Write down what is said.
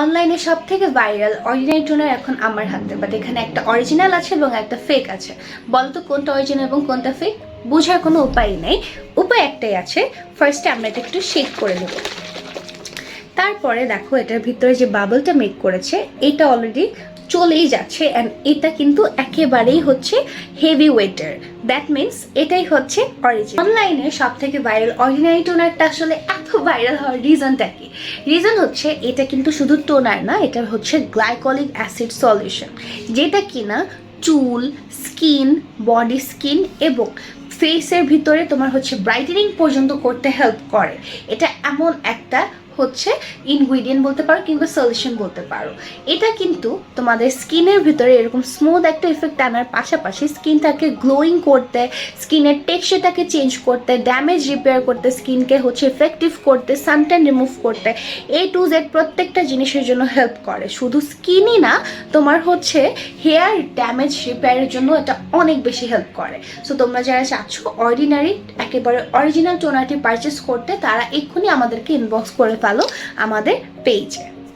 অনলাইনে সব থেকে ভাইরাল অরিজিনাল টোনার এখন আমার হাতে। বাট এখানে একটা অরিজিনাল আছে এবং একটা ফেক আছে। বলতো কোনটা অরিজিনাল এবং কোনটা ফেক বোঝার কোনো উপায় নেই। উপায় একটাই আছে। ফার্স্টে আমরা এটা একটু শেক করে নেব। তারপরে দেখো, এটার ভিতরে যে বাবলটা মেক করেছে, এটা অলরেডি চলেই যাচ্ছে। অ্যান্ড এটা কিন্তু একেবারেই হচ্ছে হেভি ওয়েটার দ্যাট মিনস এটাই হচ্ছে অরিজিন অনলাইনে সব থেকে ভাইরাল অরিজিনাল টোনারটা আসলে ভাইরাল হওয়ার রিজনটা কি? রিজন হচ্ছে এটা কিন্তু শুধু টোনার না, এটা হচ্ছে গ্লাইকলিক অ্যাসিড সলিউশন যেটা কিনা চুল স্কিন বডি স্কিন এবং ফেসের ভিতরে তোমার হচ্ছে ব্রাইটেনিং পর্যন্ত করতে হেল্প করে। এটা এমন একটা হচ্ছে ইনগ্রিডিয়েন্ট বলতে পারো কিংবা সলিউশন বলতে পারো। এটা কিন্তু তোমাদের স্কিনের ভিতরে এরকম স্মুথ একটা ইফেক্ট আনার পাশাপাশি স্কিনটাকে গ্লোয়িং করতে স্কিনের টেক্সচারটাকে চেঞ্জ করতে ড্যামেজ রিপেয়ার করতে স্কিনকে হচ্ছে এফেক্টিভ করতে সানটেন রিমুভ করতে এ টু জেড প্রত্যেকটা জিনিসের জন্য হেল্প করে। শুধু স্কিনই না, তোমার হচ্ছে হেয়ার ড্যামেজ রিপেয়ারের জন্য এটা অনেক বেশি হেল্প করে। সো তোমরা যারা চাচ্ছ অর্ডিনারি একেবারে অরিজিনাল টোনারটি পারচেস করতে তারা এক্ষুনি আমাদেরকে ইনবক্স করে ফেলো আমাদের পেজে